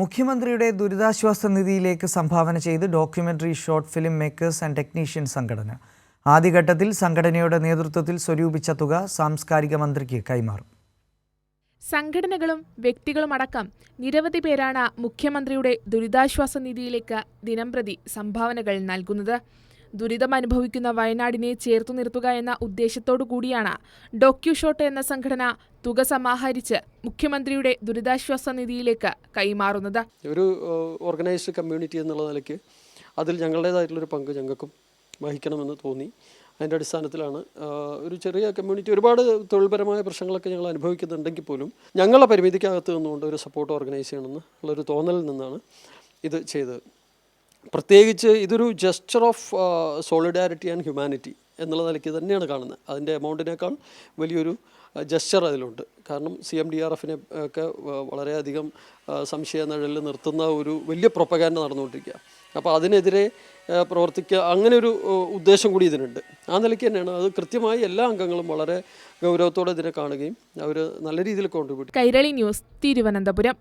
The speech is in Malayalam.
മുഖ്യമന്ത്രിയുടെ ദുരിതാശ്വാസ നിധിയിലേക്ക് സംഭാവന ചെയ്ത് documentary short film makers and technician സംഘടന. ആദ്യഘട്ടത്തിൽ സംഘടനയുടെ നേതൃത്വത്തിൽ സ്വരൂപിച്ച തുക സാംസ്കാരിക മന്ത്രിക്ക് കൈമാറും. സംഘടനകളും വ്യക്തികളും അടക്കം നിരവധി പേരാണ് മുഖ്യമന്ത്രിയുടെ ദുരിതാശ്വാസ നിധിയിലേക്ക് ദിനംപ്രതി സംഭാവനകൾ നൽകുന്നത്. ദുരിതം അനുഭവിക്കുന്ന വയനാടിനെ ചേർത്തു നിർത്തുക എന്ന ഉദ്ദേശത്തോടു കൂടിയാണ് ഡോക്യുഷോട്ട് എന്ന സംഘടന തുക സമാഹരിച്ച് മുഖ്യമന്ത്രിയുടെ ദുരിതാശ്വാസ നിധിയിലേക്ക് കൈമാറുന്നത്. ഒരു ഓർഗനൈസ്ഡ് കമ്മ്യൂണിറ്റി എന്നുള്ള നിലയ്ക്ക് അതിൽ ഞങ്ങളുടേതായിട്ടുള്ളൊരു പങ്ക് ഞങ്ങൾക്കും വഹിക്കണമെന്ന് തോന്നി. അതിന്റെ അടിസ്ഥാനത്തിലാണ് ഒരു ചെറിയ കമ്മ്യൂണിറ്റി ഒരുപാട് തൊഴിൽപരമായ പ്രശ്നങ്ങളൊക്കെ ഞങ്ങൾ അനുഭവിക്കുന്നുണ്ടെങ്കിൽ പോലും ഞങ്ങളുടെ പരിമിതിക്കകത്ത് നിന്നുകൊണ്ട് ഒരു സപ്പോർട്ട് ഓർഗനൈസ് ചെയ്യണമെന്ന് ഉള്ളൊരു തോന്നലിൽ നിന്നാണ് ഇത് ചെയ്തത്. പ്രത്യേകിച്ച് ഇതൊരു gesture of solidarity and humanity എന്നുള്ള നിലയ്ക്ക് തന്നെയാണ് കാണുന്നത്. അതിന്റെ എമൗണ്ടിനേക്കാൾ വലിയൊരു ജസ്റ്റർ അതിലുണ്ട്. കാരണം സി എം ഡി ആർ എഫിനെ ഒക്കെ വളരെയധികം സംശയ നിഴലിൽ നിർത്തുന്ന ഒരു വലിയ പ്രൊപ്പകാൻഡ് നടന്നുകൊണ്ടിരിക്കുക അപ്പോൾ അതിനെതിരെ പ്രവർത്തിക്കുക അങ്ങനെ ഒരു ഉദ്ദേശം കൂടി ഇതിനുണ്ട്. ആ നിലയ്ക്ക് തന്നെയാണ്. അത് കൃത്യമായി എല്ലാ അംഗങ്ങളും വളരെ ഗൗരവത്തോടെ ഇതിനെ കാണുകയും അവർ നല്ല രീതിയിൽ കോൺട്രിബ്യൂട്ട് കൈരളി ന്യൂസ് തിരുവനന്തപുരം.